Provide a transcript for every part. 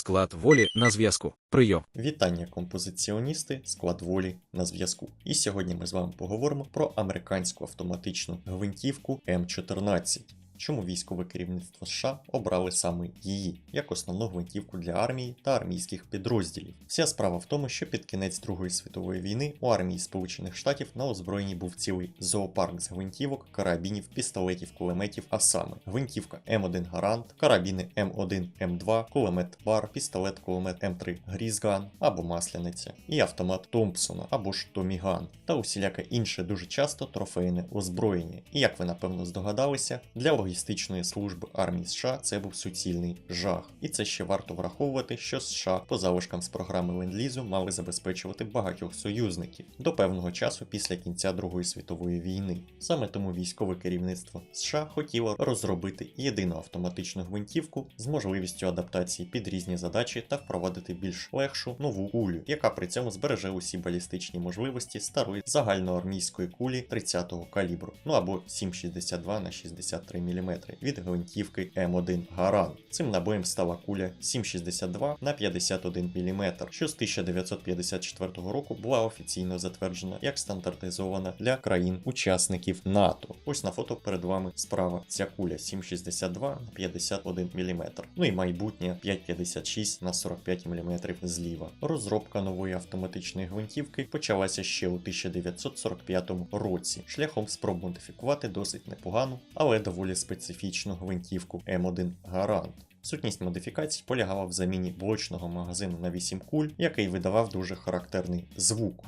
Склад волі на зв'язку. Прийом. Вітання, композиціоністи, склад волі на зв'язку. І сьогодні ми з вами поговоримо про американську автоматичну гвинтівку М14. Чому військове керівництво США обрали саме її як основну гвинтівку для армії та армійських підрозділів? Вся справа в тому, що під кінець Другої світової війни у армії Сполучених Штатів на озброєнні був цілий зоопарк з гвинтівок, карабінів, пістолетів, кулеметів, а саме гвинтівка М1 Гарант, карабіни М1, М2, кулемет Бар, пістолет кулемет М3 Грізган або Масляниця, і автомат Томпсона або ж Томіган, та усіляке інше дуже часто трофейне озброєння. І як ви напевно здогадалися, для логістичної служби армії США це був суцільний жах. І це ще варто враховувати, що США по залишкам з програми Ленд-Лізу мали забезпечувати багатьох союзників до певного часу після кінця Другої світової війни. Саме тому військове керівництво США хотіло розробити єдину автоматичну гвинтівку з можливістю адаптації під різні задачі та впровадити більш легшу нову кулю, яка при цьому збереже усі балістичні можливості старої загальноармійської кулі 30-го калібру, ну або 7,62 на 63 мм від гвинтівки М1 Гаран. Цим набоєм стала куля 7,62 на 51 мм, що з 1954 року була офіційно затверджена як стандартизована для країн-учасників НАТО. Ось на фото перед вами справа ця куля 7,62 на 51 мм. Ну і майбутнє 5,56 на 45 мм зліва. Розробка нової автоматичної гвинтівки почалася ще у 1945 році, шляхом спроб модифікувати досить непогану, але доволі специфічну гвинтівку М1 Гарант. Сутність модифікацій полягала в заміні блочного магазину на 8 куль, який видавав дуже характерний звук.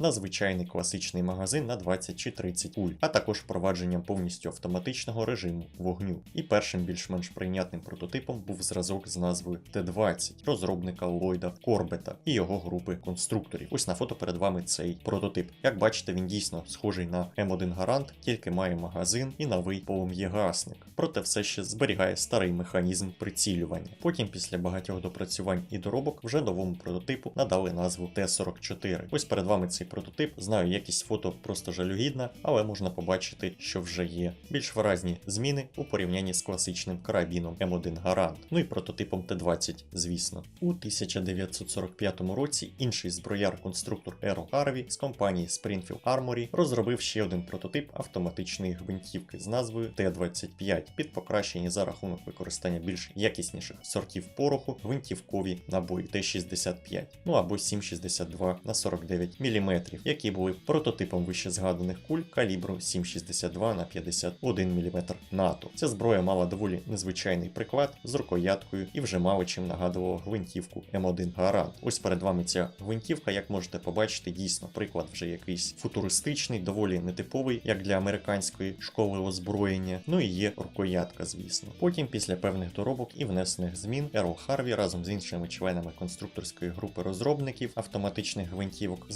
На звичайний класичний магазин на 20 чи 30 куль, а також впровадженням повністю автоматичного режиму вогню. І першим більш-менш прийнятним прототипом був зразок з назвою Т-20 розробника Ллойда Корбета і його групи конструкторів. Ось на фото перед вами цей прототип. Як бачите, він дійсно схожий на М1 Гарант, тільки має магазин і новий полум'єгасник. Проте все ще зберігає старий механізм прицілювання. Потім, після багатьох допрацювань і доробок, вже новому прототипу надали назву Т-44. Ось перед вами цей прототип. Знаю, якість фото просто жалюгідна, але можна побачити, що вже є більш виразні зміни у порівнянні з класичним карабіном М1 Гарант. Ну і прототипом Т-20, звісно. У 1945 році інший зброяр-конструктор Еро Харві з компанії Springfield Armory розробив ще один прототип автоматичної гвинтівки з назвою Т-25 під покращені за рахунок використання більш якісніших сортів пороху гвинтівкові набої Т-65, ну або 7,62 на 49 мм, які були прототипом вище згаданих куль калібру 7,62 на 51 мм НАТО. Ця зброя мала доволі незвичайний приклад з рукояткою і вже мало чим нагадувала гвинтівку М1 Гарант. Ось перед вами ця гвинтівка, як можете побачити, дійсно приклад вже якийсь футуристичний, доволі нетиповий, як для американської школи озброєння. Ну і є рукоятка, звісно. Потім, після певних доробок і внесених змін, Ерол Харві разом з іншими членами конструкторської групи розробників автоматичних гвинтівок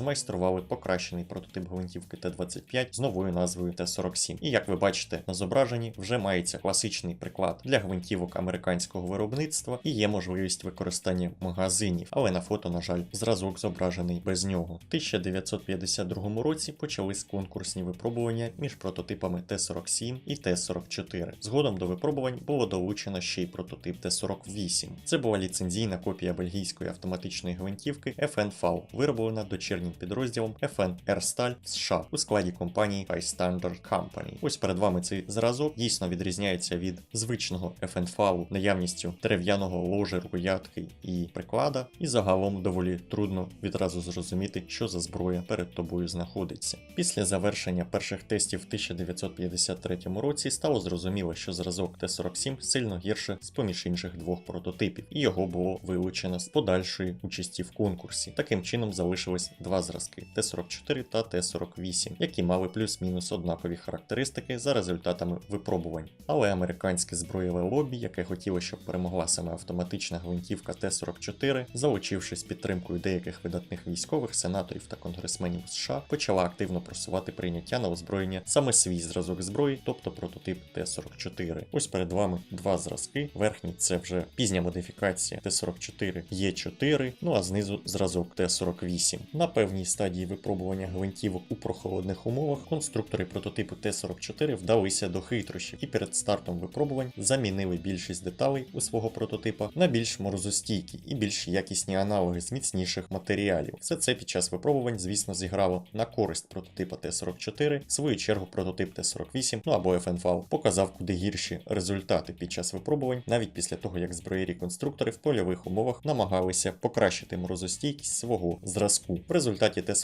змайстрували покращений прототип гвинтівки Т-25 з новою назвою Т-47. І як ви бачите на зображенні, вже мається класичний приклад для гвинтівок американського виробництва і є можливість використання магазинів, але на фото, на жаль, зразок зображений без нього. У 1952 році почались конкурсні випробування між прототипами Т-47 і Т-44. Згодом до випробувань було долучено ще й прототип Т-48. Це була ліцензійна копія бельгійської автоматичної гвинтівки FN-FAU, вироблена дочірнім підрозділом FN Airstall в США у складі компанії High Standard Company. Ось перед вами цей зразок дійсно відрізняється від звичного FN-FAU наявністю дерев'яного ложа, рукоятки і приклада, і загалом доволі трудно відразу зрозуміти, що за зброя перед тобою знаходиться. Після завершення перших тестів в 1953 році стало зрозуміло, що зразок Т-47 сильно гірше з поміж інших двох прототипів, і його було вилучено з подальшої участі в конкурсі. Таким чином залишилось два зразки Т-44 та Т-48, які мали плюс-мінус однакові характеристики за результатами випробувань. Але американське зброєве лобі, яке хотіло, щоб перемогла саме автоматична гвинтівка Т-44, залучившись підтримкою деяких видатних військових, сенаторів та конгресменів США, почала активно просувати прийняття на озброєння саме свій зразок зброї, тобто прототип Т-44. Ось перед вами два зразки. Верхній це вже пізня модифікація Т-44 Е4, ну а знизу зразок Т-48. На певній стадії стадії випробування гвинтівок у прохолодних умовах конструктори прототипу Т-44 вдалися до хитрощів і перед стартом випробувань замінили більшість деталей у свого прототипа на більш морозостійкі і більш якісні аналоги з міцніших матеріалів. Все це під час випробувань, звісно, зіграло на користь прототипа Т-44. В свою чергу прототип Т-48, ну або FNV, показав куди гірші результати під час випробувань, навіть після того, як зброєрі-конструктори в польових умовах намагалися покращити морозостійкість свого зразку. В результаті Т-44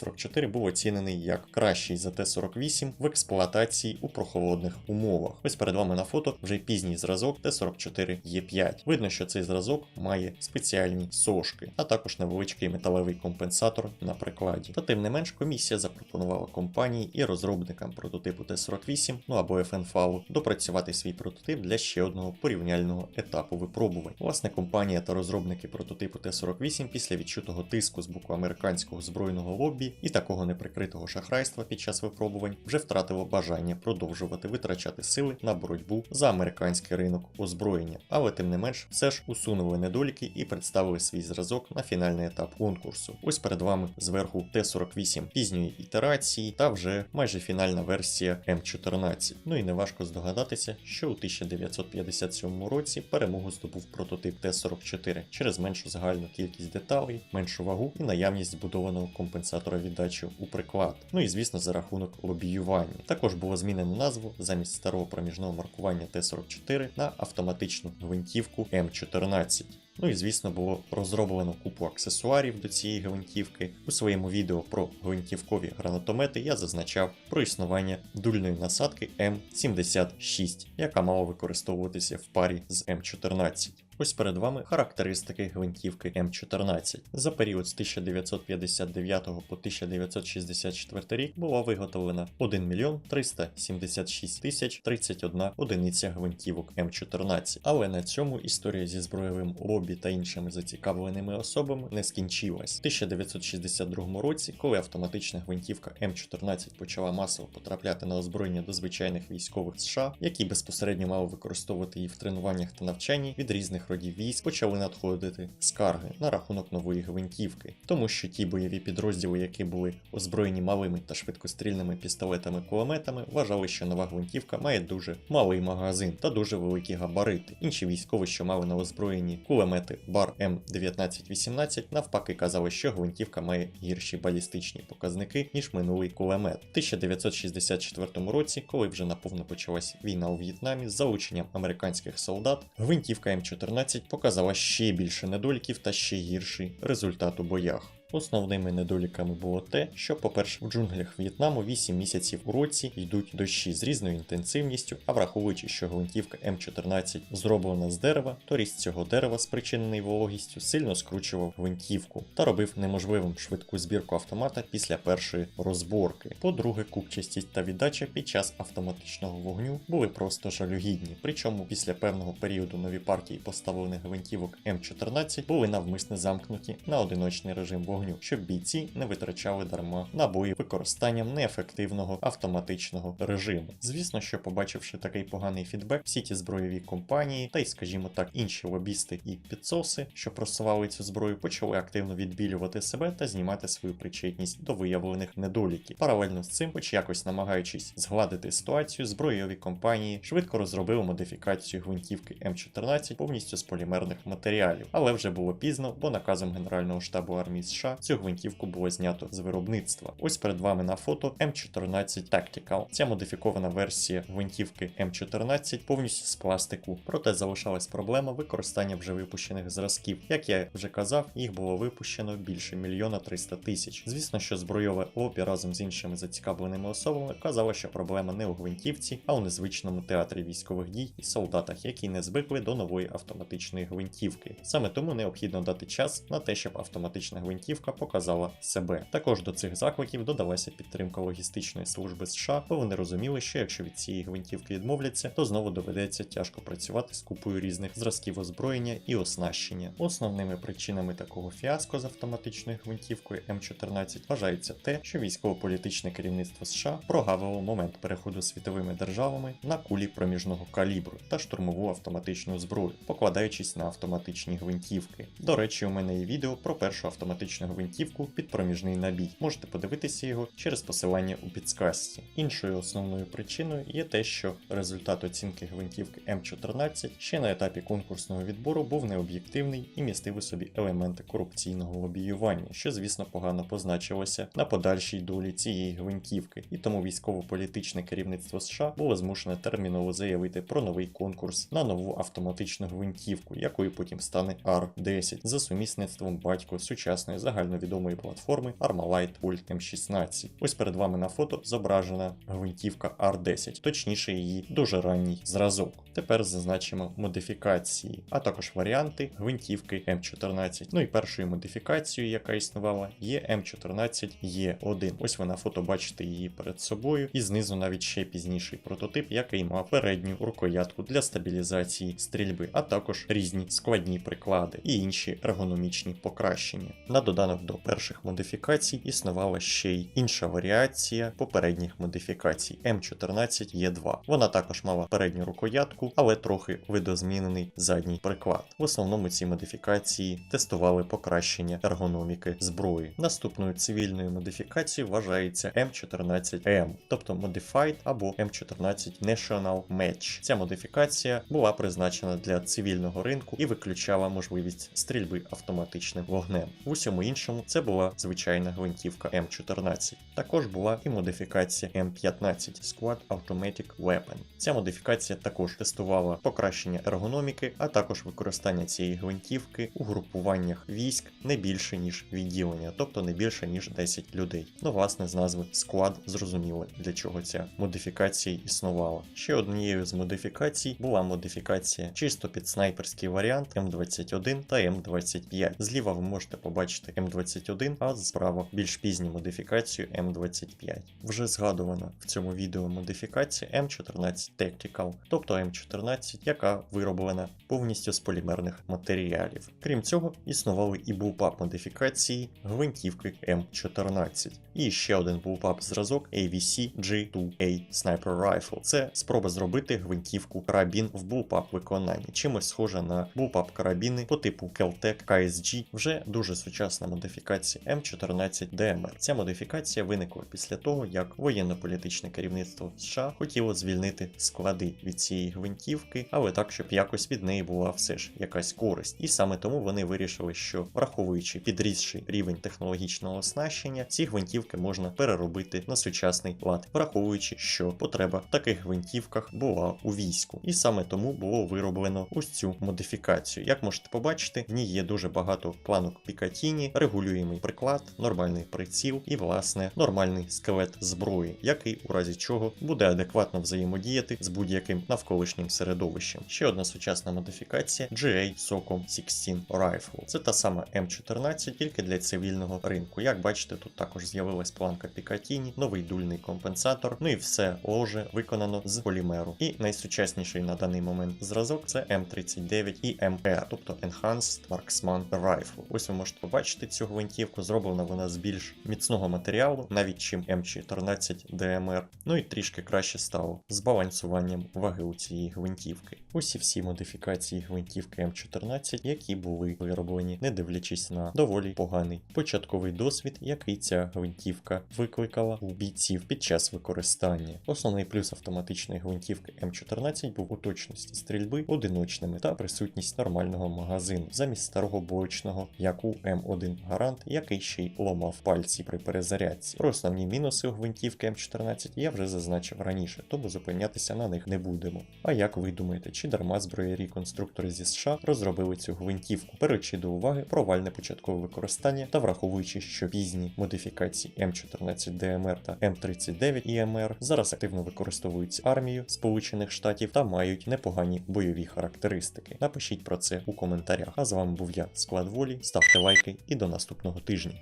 був оцінений як кращий за Т-48 в експлуатації у прохолодних умовах. Ось перед вами на фото вже пізній зразок Т-44Е5. Видно, що цей зразок має спеціальні сошки, а також невеличкий металевий компенсатор на прикладі. Та тим не менш, комісія запропонувала компанії і розробникам прототипу Т-48, ну або FNFAU, допрацювати свій прототип для ще одного порівняльного етапу випробувань. Власне, компанія та розробники прототипу Т-48 після відчутого тиску з боку американського збройного лобі і такого неприкритого шахрайства під час випробувань вже втратило бажання продовжувати витрачати сили на боротьбу за американський ринок озброєння, але тим не менш все ж усунули недоліки і представили свій зразок на фінальний етап конкурсу. Ось перед вами зверху Т-48 пізньої ітерації та вже майже фінальна версія М14. Ну і неважко здогадатися, що у 1957 році перемогу здобув прототип Т-44 через меншу загальну кількість деталей, меншу вагу і наявність збудованого компенсатора віддачі у приклад. Ну і звісно за рахунок лобіювання. Також було змінено назву замість старого проміжного маркування Т-44 на автоматичну гвинтівку М14. Ну і звісно було розроблено купу аксесуарів до цієї гвинтівки. У своєму відео про гвинтівкові гранатомети я зазначав про існування дульної насадки М76, яка мала використовуватися в парі з М14. Ось перед вами характеристики гвинтівки М14. За період з 1959 по 1964 рік була виготовлена 1 мільйон 376 тисяч 31 одиниця гвинтівок М14. Але на цьому історія зі зброєвим лобі та іншими зацікавленими особами не скінчилась. В 1962 році, коли автоматична гвинтівка М14 почала масово потрапляти на озброєння до звичайних військових США, які безпосередньо мали використовувати її в тренуваннях та навчанні від різних родів військ, почали надходити скарги на рахунок нової гвинтівки, тому що ті бойові підрозділи, які були озброєні малими та швидкострільними пістолетами-кулеметами, вважали, що нова гвинтівка має дуже малий магазин та дуже великі габарити. Інші військові, що мали на озброєнні кулемети бар М1918, навпаки казали, що гвинтівка має гірші балістичні показники, ніж минулий кулемет. В 1964 році, коли вже наповно почалась війна у В'єтнамі з залученням американських солдат, гвинтівка М14 показала ще більше недоліків та ще гірший результат у боях. Основними недоліками було те, що, по-перше, в джунглях В'єтнаму 8 місяців у році йдуть дощі з різною інтенсивністю, а враховуючи, що гвинтівка М14 зроблена з дерева, то ріст цього дерева, спричинений вологістю, сильно скручував гвинтівку та робив неможливим швидку збірку автомата після першої розборки. По-друге, купчастість та віддача під час автоматичного вогню були просто жалюгідні. Причому після певного періоду нові партії поставлених гвинтівок М14 були навмисне замкнуті на одиночний режим вогню вогню, щоб бійці не витрачали дарма набої використанням неефективного автоматичного режиму. Звісно, що побачивши такий поганий фідбек, всі ті збройові компанії, та й, скажімо так, інші лобісти і підсоси, що просували цю зброю, почали активно відбілювати себе та знімати свою причетність до виявлених недоліків. Паралельно з цим, хоч якось намагаючись згладити ситуацію, збройові компанії швидко розробили модифікацію гвинтівки М14 повністю з полімерних матеріалів, але вже було пізно, бо наказом Генерального штабу армії США цю гвинтівку було знято з виробництва. Ось перед вами на фото М14 Tactical. Ця модифікована версія гвинтівки М14 повністю з пластику, проте залишалась проблема використання вже випущених зразків. Як я вже казав, їх було випущено більше мільйона 300 тисяч. Звісно, що збройове лобі разом з іншими зацікавленими особами казало, що проблема не у гвинтівці, а у незвичному театрі військових дій і солдатах, які не звикли до нової автоматичної гвинтівки. Саме тому необхідно дати час на те, щоб автоматична гвинтівка показала себе. Також до цих закликів додалася підтримка логістичної служби США, бо вони розуміли, що якщо від цієї гвинтівки відмовляться, то знову доведеться тяжко працювати з купою різних зразків озброєння і оснащення. Основними причинами такого фіаско з автоматичною гвинтівкою М14 вважається те, що військово-політичне керівництво США прогавило момент переходу світовими державами на кулі проміжного калібру та штурмову автоматичну зброю, покладаючись на автоматичні гвинтівки. До речі, у мене є відео про першу автоматичну гвинтівку під проміжний набій. Можете подивитися його через посилання у підсказці. Іншою основною причиною є те, що результат оцінки гвинтівки М14 ще на етапі конкурсного відбору був необ'єктивний і містив у собі елементи корупційного лобіювання, що, звісно, погано позначилося на подальшій долі цієї гвинтівки, і тому військово-політичне керівництво США було змушене терміново заявити про новий конкурс на нову автоматичну гвинтівку, якою потім стане R10 за сумісництвом батько сучасної загальновідомої платформи Armalite Pult M16. Ось перед вами на фото зображена гвинтівка R10, точніше її дуже ранній зразок. Тепер зазначимо модифікації, а також варіанти гвинтівки М14. Ну і першою модифікацією, яка існувала, є М14Е1. Ось ви на фото бачите її перед собою, і знизу навіть ще пізніший прототип, який мав передню рукоятку для стабілізації стрільби, а також різні складні приклади і інші ергономічні покращення. На доданок до перших модифікацій існувала ще й інша варіація попередніх модифікацій М14Е2. Вона також мала передню рукоятку, але трохи видозмінений задній приклад. В основному ці модифікації тестували покращення ергономіки зброї. Наступною цивільною модифікацією вважається М14M, тобто Modified або М14 National Match. Ця модифікація була призначена для цивільного ринку і виключала можливість стрільби автоматичним вогнем. В усьому іншому це була звичайна гвинтівка М14. Також була і модифікація М15 Squad Automatic Weapon. Ця модифікація також тестувала покращення ергономіки, а також використання цієї гвинтівки у групуваннях військ не більше ніж відділення, тобто не більше ніж 10 людей. Ну, власне, з назви склад зрозуміло, для чого ця модифікація існувала. Ще однією з модифікацій була модифікація чисто під снайперський варіант М21 та М25. Зліва ви можете побачити М21, а справа більш пізню модифікацію М25. Вже згадувана в цьому відео модифікація М14 Tactical, тобто М14, яка вироблена повністю з полімерних матеріалів. Крім цього, існували і булпап модифікації гвинтівки М14. І ще один булпап зразок AVC G2A Sniper Rifle. Це спроба зробити гвинтівку карабін в булпап виконанні, чимось схоже на булпап карабіни по типу Keltec KSG, вже дуже сучасна модифікація М14 DMR. Ця модифікація виникла після того, як воєнно-політичне керівництво США хотіло звільнити склади від цієї гвинтівки, але так, щоб якось від неї була все ж якась користь. І саме тому вони вирішили, що враховуючи підрісший рівень технологічного оснащення, ці гвинтівки можна переробити на сучасний лад, враховуючи, що потреба в таких гвинтівках була у війську. І саме тому було вироблено ось цю модифікацію. Як можете побачити, в ній є дуже багато планок Пікатіні, регулюємий приклад, нормальний приціл і, власне, нормальний скелет зброї, який у разі чого буде адекватно взаємодіяти з будь-яким навколишнім середовищем. Ще одна сучасна модифікація GA Socom 16 Rifle. Це та сама М14, тільки для цивільного ринку. Як бачите, тут також з'явилась планка Пікатіні, новий дульний компенсатор, ну і все ложе виконано з полімеру. І найсучасніший на даний момент зразок це М39 і MR, тобто Enhanced Marksman Rifle. Ось ви можете побачити цю гвинтівку, зроблена вона з більш міцного матеріалу, навіть чим М14 DMR. Ну і трішки краще стало з балансуванням ваги у цієї гвинтівки. Ось і всі модифікації гвинтівки М14, які були вироблені, не дивлячись на доволі поганий початковий досвід, який ця гвинтівка викликала у бійців під час використання. Основний плюс автоматичної гвинтівки М14 був у точності стрільби одиночними та присутність нормального магазину замість старого боечного, як у М1 Гарант, який ще й ломав пальці при перезарядці. Про основні мінуси у гвинтівки М14 я вже зазначив раніше, тому зупинятися на них не будемо. А як ви думаєте, чи дарма зброярі конструктори зі США розробили цю гвинтівку, беручи до уваги провальне початкове використання та враховуючи, що пізні модифікації М14 ДМР та М39 ІМР зараз активно використовуються армією Сполучених Штатів та мають непогані бойові характеристики. Напишіть про це у коментарях. А з вами був я, склад волі. Ставте лайки і до наступного тижня.